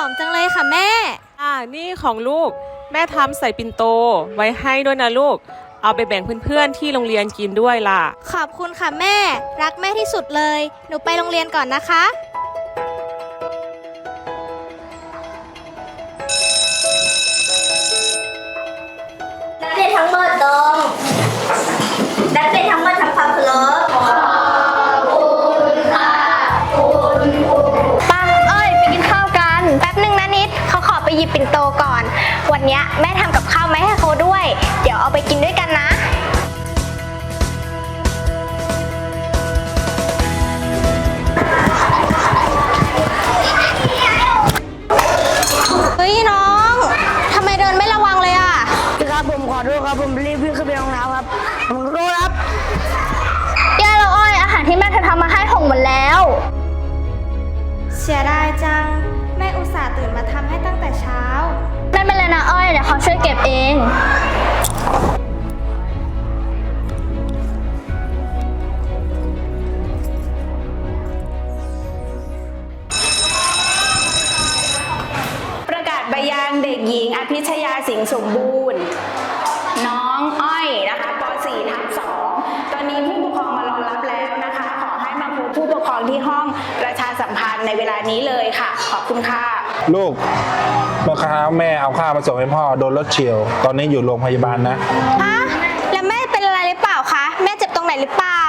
อมจังเลยค่ะแม่ อ่านี่ของลูกแม่ทำใส่ปิ่นโตไว้ให้ด้วยนะลูก เอาไปแบ่งเพื่อนๆที่โรงเรียนกินด้วยล่ะ ขอบคุณค่ะแม่ รักแม่ที่สุดเลย หนูไปโรงเรียนก่อนนะคะ ปิ่นโตก่อน วันเนี้ยแม่ทำกับข้าวมาให้เขาด้วย เดี๋ยวเอาไปกินด้วยกันนะ เฮ้ยน้องทำไมเดินไม่ระวังเลยอะ ครับผมขอโทษครับผมรีบวิ่งขึ้นไปห้องน้ำครับผมขอโทษครั อ้อยเดี๋ยวเขาช่วยเก็บเอง ประกาศใบยังเด็กหญิงอภิชยาสิงห์สมบูรณ์ น้องอ้อยนะคะป .4 ทับ2ตอนนี้ผู้ปกครองมารอรับแล้วนะคะ ขอให้มาพบผู้ปกครองที่ห้อง มพันธ์ในเวลานี้เลยค่ะ ขอบคุณค่ะ ลูกเมื่อเช้าแม่เอาข้าวมาส่งให้พ่อโดนรถเฉียว ตอนนี้อยู่โรงพยาบาลนะ ฮะแล้วแม่เป็นอะไรหรือเปล่าคะ แม่เจ็บตรงไหนหรือเปล่า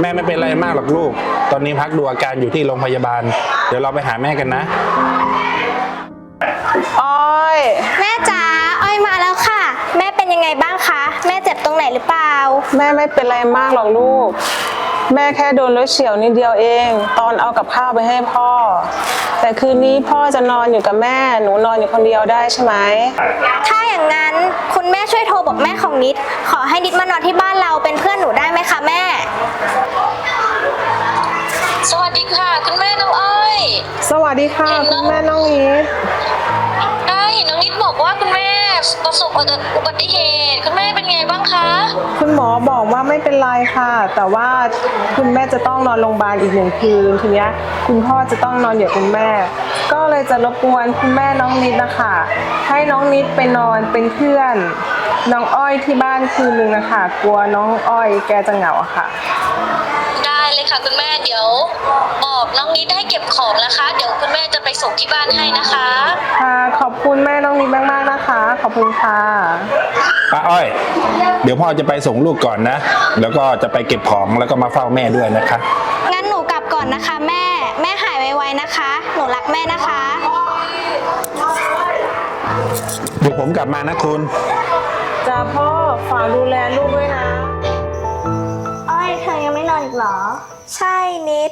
แม่ไม่เป็นไรมากหรอกลูก ตอนนี้พักดูอาการอยู่ที่โรงพยาบาล เดี๋ยวเราไปหาแม่กันนะ อ้อย แม่จ๋าอ้อยมาแล้วค่ะ แม่เป็นยังไงบ้างคะ แม่เจ็บตรงไหนหรือเปล่า แม่ไม่เป็นไรมากหรอกลูก แม่แค่โดนรถเฉียวนิดเดียวเอง ตอนเอากับข้าวไปให้พ่อ แต่คืนนี้พ่อจะนอนอยู่กับแม่ หนูนอนอยู่คนเดียวได้ใช่ไหม ถ้าอย่างนั้นคุณแม่ช่วยโทรบอกแม่ของนิด ขอให้นิดมานอนที่บ้านเราเป็นเพื่อนหนูได้ไหมคะแม่ สวัสดีค่ะ คุณแม่น้องอ้อยสวัสดีค่ะคุณแม่น้องนิดได้เห็นน้องนิดบอกว่าคุณแม่ประสบอุบัติเหตุ คุณแม่เป็นไงบ้างคะคุณ หมอบอกว่าไม่เป็นไรค่ะ แต่ว่าคุณแม่จะต้องนอนโรงพยาบาลอีกหนึ่งคืนทีนี้คุณพ่อจะต้องนอนอยู่กับคุณแม่ ก็เลยจะรบกวนคุณแม่น้องนิดนะคะให้น้องนิดไปนอนเป็นเพื่อนน้องอ้อยที่บ้านคืนนึงนะคะกลัวน้องอ้อยแกจะเหงาค่ะ ได้เลยค่ะ คุณแม่เดี๋ยว บอกน้องนิดให้เก็บของนะคะ เดี๋ยวคุณแม่จะไปส่งที่บ้านให้นะคะ ค่ะขอบคุณแม่น้องนิดมากๆนะคะ ขอบคุณค่ะป้าอ้อย เดี๋ยวพ่อจะไปส่งลูกก่อนนะ แล้วก็จะไปเก็บของแล้วก็มาเฝ้าแม่ด้วยนะคะ งั้นหนูกลับก่อนนะคะ แม่ แม่หายไวๆนะคะ หนูรักแม่นะคะ เดี๋ยวผมกลับมานะคุณ จ้าพ่อฝากดูแลลูกด้วยนะอ้อยเธ อยังไม่นอนอีกเหรอ ใช่นิด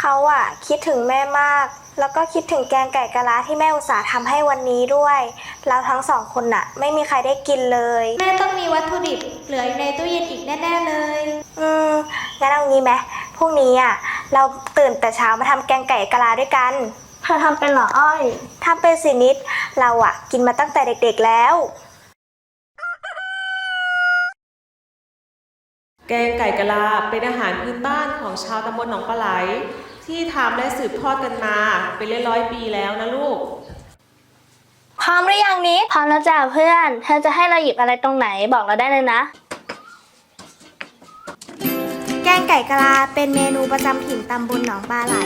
เขาอะคิดถึงแม่มาก แล้วก็คิดถึงแกงไก่กะลาที่แม่อุตส่าห์ทำให้วันนี้ด้วย เราทั้งสองคนน่ะ ไม่มีใครได้กินเลย แม่ต้องมีวัตถุดิบเหลืออยู่ในตู้เย็นอีกแน่ๆเลย อืมงั้นเอางี้ไหมพรุ่งนี้อะเราตื่นแต่เช้ามาทำแกงไก่กะลาด้วยกันเธอทำเป็นเหรออ้อยทำเป็นสินิด เราอะกินมาตั้งแต่เด็ก ๆแล้ว แกงไก่กะลาเป็นอาหารพื้นบ้านของชาวตำบลหนองปลาไหล ที่ทำและสืบทอดกันมาเป็นร้อยๆปีแล้วนะลูก พร้อมหรือยังนิดพร้อมแล้วจ้ะเพื่อน เธอจะให้เราหยิบอะไรตรงไหนบอกเราได้เลยนะ กงไก่กะลาเป็นเมนูประจำถิ่นตำบลหนองปลาไหล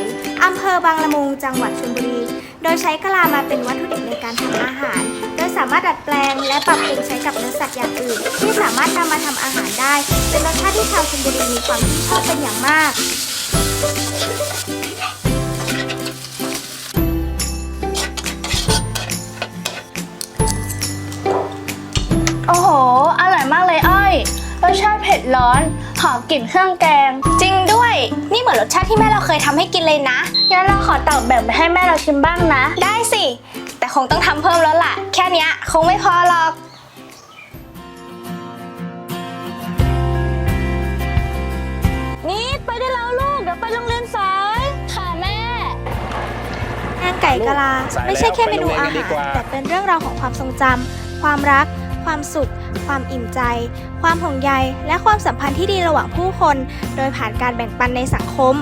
อำเภอบางละมุงจังหวัดชลบุรี โดยใช้กะลามาเป็นวัตถุดิบในการทำอาหาร โดยสามารถดัดแปลงและปรับปรุงใช้กับเนื้อสัตว์อย่างอื่น ที่สามารถนำมาทำอาหารได้ เป็นรสชาติที่ชาวชลบุรีมีความชื่นชอบเป็นอย่างมากโอ้โห อร่อยมากเลยอ้อย รสชาติเผ็ดร้อน หอมกลิ่นเครื่องแกง จริงด้วย นี่เหมือนรสชาติที่แม่เราเคยทำให้กินเลยนะ งั้นเราขอตักแบ่งไปให้แม่เราชิมบ้างนะ ได้สิ แต่คงต้องทำเพิ่มแล้วล่ะ แค่เนี้ยคงไม่พอหรอกนี่ไปได้แล้วลูก เดี๋ยวไปโรงเรียนสาย ค่ะแม่ แกงไก่กะลาสายแล้วไม่ใช่แค่เมนูไปโรงเรียนอากันดีหารกว่าแต่เป็นเรื่องราวของความทรงจำความรัก ความสุข ความอิ่มใจ ความห่วงใย และความสัมพันธ์ที่ดีระหว่างผู้คน โดยผ่านการแบ่งปันในสังคม